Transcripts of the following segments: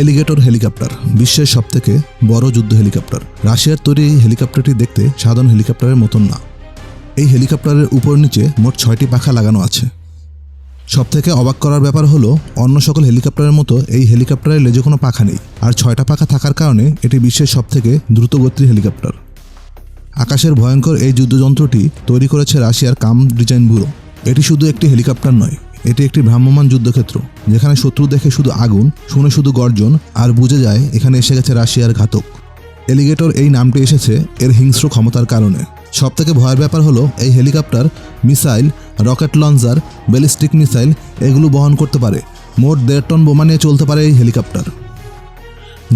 Alligator helicopter বিশ্বের সবথেকে বড় যুদ্ধ হেলিকপ্টার রাশিয়ার তৈরি এই হেলিকপ্টারটি দেখতে সাধারণ হেলিকপ্টারের মতন না। এই হেলিকপ্টারের উপর নিচে মোট ছয়টি পাখা লাগানো আছে। সবথেকে অবাক করার ব্যাপার হলো, অন্য সকল হেলিকপ্টারের মতো এই হেলিকপ্টারের লেজে কোনো পাখা নেই, আর ছয়টা পাখা থাকার কারণে এটি বিশ্বের সবথেকে দ্রুতগতির হেলিকপ্টার আকাশের ভয়ঙ্কর এই যুদ্ধযন্ত্রটি তৈরি করেছে রাশিয়ার কাম ডিজাইন ব্যুরো। এটি শুধু একটি হেলিকপ্টার নয় এটি একটি ভ্রাম্যমাণ যুদ্ধক্ষেত্র, যেখানে শত্রু দেখে শুধু আগুন, শুনে শুধু গর্জন, আর বুঝে যায় এখানে এসে গেছে রাশিয়ার ঘাতক। এলিগেটর এই নামটি এসেছে এর হিংস্র ক্ষমতার কারণে। সবথেকে ভয়ের ব্যাপার হলো, এই helicopter, missile, rocket launcher, ballistic missile এগুলো বহন করতে পারে। মোট দেড় টন বোমা নিয়ে চলতে পারে এই হেলিকপ্টার।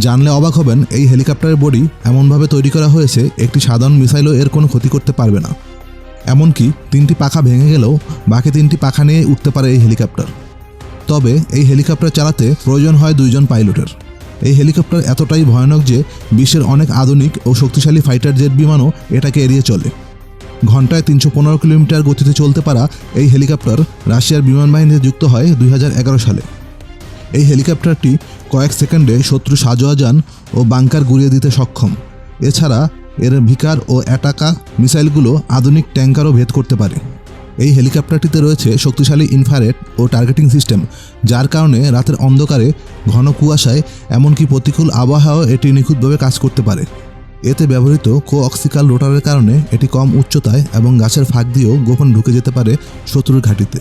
জানলে অবাক হবেন, এই হেলিকপ্টারের বডি এমনভাবে তৈরি করা হয়েছে, একটি সাধারণ মিসাইলও এর কোনো ক্ষতি করতে পারবে না। এমনকি তিনটি পাখা ভেঙে গেলেও বাকি তিনটি পাখা নিয়ে উঠতে পারে এই হেলিকপ্টার। তবে এই হেলিকপ্টার চালাতে প্রয়োজন হয় দুইজন পাইলটের। এই হেলিকপ্টার এতটাই ভয়ানক যে বিশ্বের অনেক আধুনিক ও শক্তিশালী ফাইটার জেট বিমানও এটাকে এড়িয়ে চলে। ঘন্টায় তিনশো পনেরো কিলোমিটার গতিতে চলতে পারা এই হেলিকপ্টার রাশিয়ার বিমান বাহিনীতে যুক্ত হয় দুই হাজার এগারো সালে। এই হেলিকপ্টারটি কয়েক সেকেন্ডে শত্রু সাজোয়াজান ও বাংকার গুড়িয়ে দিতে সক্ষম। এছাড়া এর ভিকার ও অ্যাটাকা মিসাইলগুলো আধুনিক ট্যাঙ্কারও ভেদ করতে পারে। এই হেলিকপ্টারটিতে রয়েছে শক্তিশালী ইনফ্রারেড ও টার্গেটিং সিস্টেম, যার কারণে রাতের অন্ধকারে ঘন কুয়াশায় এমনকি প্রতিকূল আবহাওয়াও এটি নিখুঁতভাবে কাজ করতে পারে। এতে ব্যবহৃত কো অক্সিকাল রোটারের কারণে এটি কম উচ্চতায় এবং গাছের ফাঁক দিয়েও গোপন ঢুকে যেতে পারে শত্রুর ঘাঁটিতে।